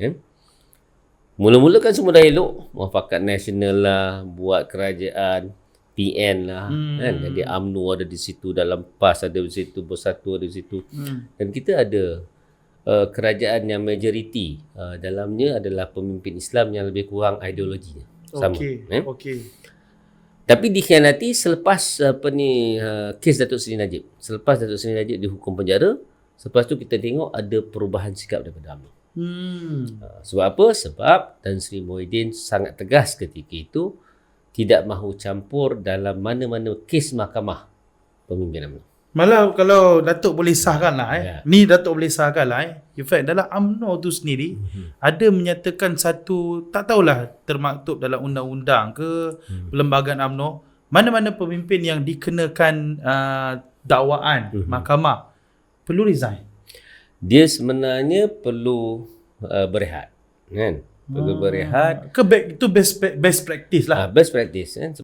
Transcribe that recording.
kan mula-mula kan semua dah elok muafakat nasional lah buat kerajaan PN lah Hmm. kan jadi UMNO ada di situ dalam PAS ada di situ bersatu ada di situ Hmm. dan kita ada uh, kerajaan yang majoriti uh, dalamnya adalah pemimpin Islam yang lebih kurang ideologinya sama Okey. eh? Okey. Tapi dikhianati selepas apa ni uh, kes Datuk Seri Najib. Selepas Datuk Seri Najib dihukum penjara, selepas tu kita tengok ada perubahan sikap daripada UMNO. Hmm. Uh, sebab apa? Sebab Tan Sri Muhyiddin sangat tegas ketika itu tidak mahu campur dalam mana-mana kes mahkamah pemimpin UMNO. Malah kalau Datuk boleh sahkan lah eh. Ya. Ni Datuk boleh sahkan lah eh. In fact dalam UMNO tu sendiri Mhm. ada menyatakan satu tak tahulah termaktub dalam undang-undang ke Hmm. perlembagaan UMNO mana-mana pemimpin yang dikenakan uh, dakwaan Mhm. mahkamah perlu resign. Dia sebenarnya perlu uh, berehat. Kan? Perlu berehat. Ke back, itu best best practice lah. Uh, best practice. Kan?